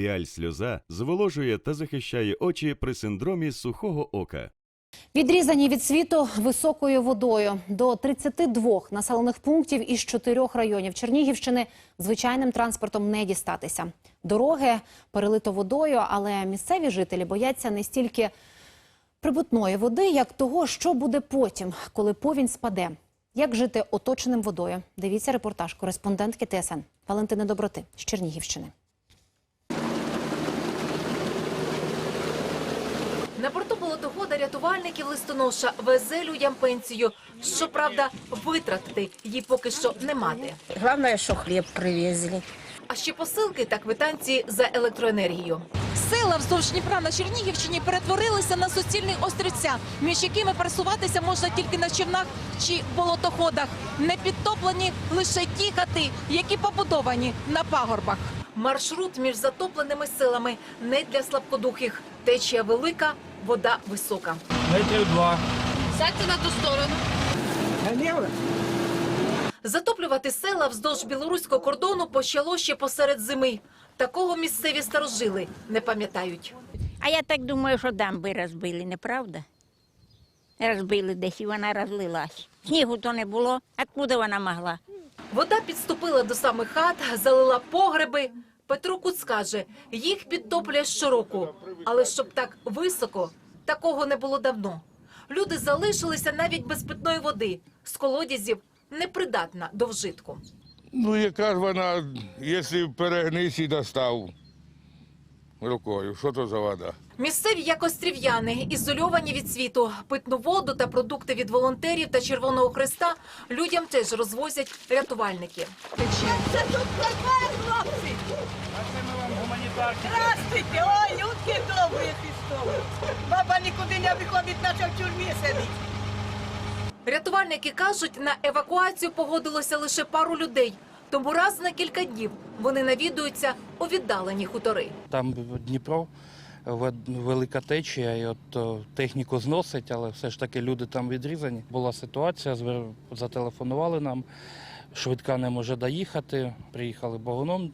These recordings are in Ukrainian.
Піаль сльоза зволожує та захищає очі при синдромі сухого ока. Відрізані від світу високою водою до 32 населених пунктів із чотирьох районів Чернігівщини звичайним транспортом не дістатися. Дороги перелито водою, але місцеві жителі бояться не стільки прибутної води, як того, що буде потім, коли повінь спаде. Як жити оточеним водою? Дивіться репортаж кореспондентки ТСН Валентини Доброти з Чернігівщини. На борту болотохода рятувальників листоноша везе людям пенсію. Щоправда, витратити їй поки що не мати. Главное, что хлеб привезли. А ще посилки та квитанції за електроенергію. Села вздовж Дніпра на Чернігівщині перетворилися на суцільний острівця, між якими пересуватися можна тільки на човнах чи болотоходах. Не підтоплені лише ті хати, які побудовані на пагорбах. Маршрут між затопленими селами не для слабкодухих. Течія велика, вода висока. Метрів два. Затоплювати села вздовж білоруського кордону почало ще посеред зими. Такого місцеві старожили не пам'ятають. А я так думаю, що дамби розбили, неправда? Розбили десь і вона розлилась. Снігу то не було. Откуда вона могла? Вода підступила до самих хат, залила погреби. Петро Куц каже, їх підтоплює щороку. Але щоб так високо, такого не було давно. Люди залишилися навіть без питної води. З колодязів непридатна до вжитку. Ну, яка ж вона, якщо перегнись і достав рукою, що то за вода? Місцеві як острів'яни, ізольовані від світу. Питну воду та продукти від волонтерів та Червоного Хреста людям теж розвозять рятувальники. Здравствуйте, ой, людки добрі Христові. Баба нікуди не виходить, наче в тюрмі сидить. Рятувальники кажуть, на евакуацію погодилося лише пару людей. Тому раз на кілька днів вони навідуються у віддалені хутори. Там Дніпро, ве- велика течія, і от техніку зносить, але все ж таки люди там відрізані. Була ситуація, зателефонували нам, швидка не може доїхати. Приїхали багуном,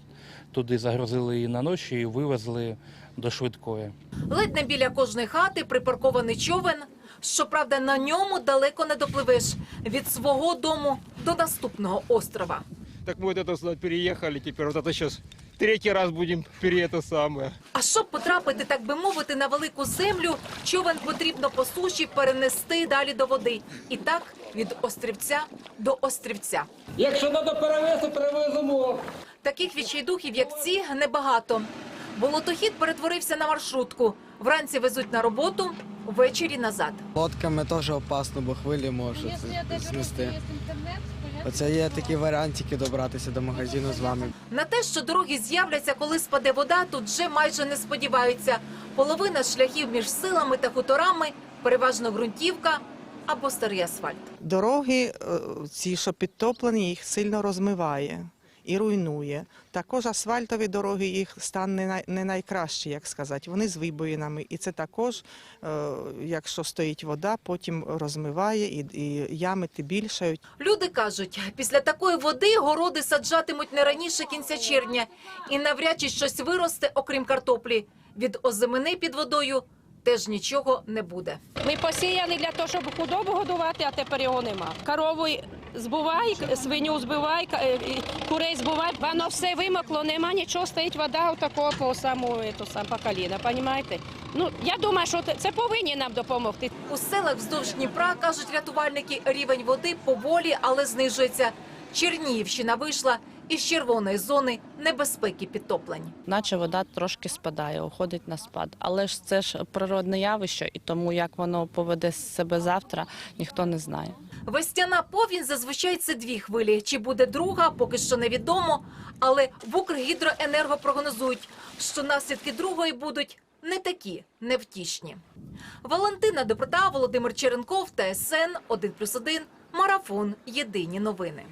туди загрузили її на ночі і вивезли до швидкої. Ледь не біля кожної хати припаркований човен. Щоправда, на ньому далеко не допливеш від свого дому до наступного острова. Так мы вот это сюда переехали, теперь вот это сейчас третий раз будем пере это самое. А щоб потрапити, так би мовити, на велику землю, човен потрібно по суші перенести далі до води. І так від острівця до острівця. Якщо треба перевезти, перевеземо. Таких відчайдухів, як ці, небагато. Болотохід перетворився на маршрутку. Вранці везуть на роботу, ввечері назад. Лодками теж опасно, бо хвилі можуть знести. Оце є такі варіантики добратися до магазину з вами. На те, що дороги з'являться, коли спаде вода, тут вже майже не сподіваються. Половина шляхів між силами та хуторами переважно ґрунтівка або старий асфальт. Дороги, е, ці, що підтоплені, їх сильно розмиває і руйнує. Також асфальтові дороги, їх стан не, най, не найкращий, як сказати. Вони з вибоїнами. І це також, е, якщо стоїть вода, потім розмиває і, і ями ті більшають. Люди кажуть, після такої води городи саджатимуть не раніше кінця червня, і навряд чи щось виросте, окрім картоплі. Від озимини під водою теж нічого не буде. Ми посіяли для того, щоб худобу годувати, а тепер його нема. Корову збивай, свиню збивай, е, курей збивай. Воно все вимокло, нема нічого, стоїть вода отакого по саму, ету, сам, по коліна, понімаєте? Ну, я думаю, що це повинні нам допомогти. У селах вздовж Дніпра, кажуть рятувальники, рівень води поволі, але знижується. Чернігівщина вийшла із червоної зони небезпеки підтоплень. наче вода трошки спадає, уходить на спад. Але ж це ж природне явище, і тому як воно поведе себе завтра, ніхто не знає. Вестяна повінь зазвичай це дві хвилі. Чи буде друга, поки що невідомо. Але в Укргідроенерго прогнозують, що наслідки другої будуть не такі невтішні. Валентина Доброта, Володимир Черенков, ТСН 1+,1, Марафон. Єдині новини.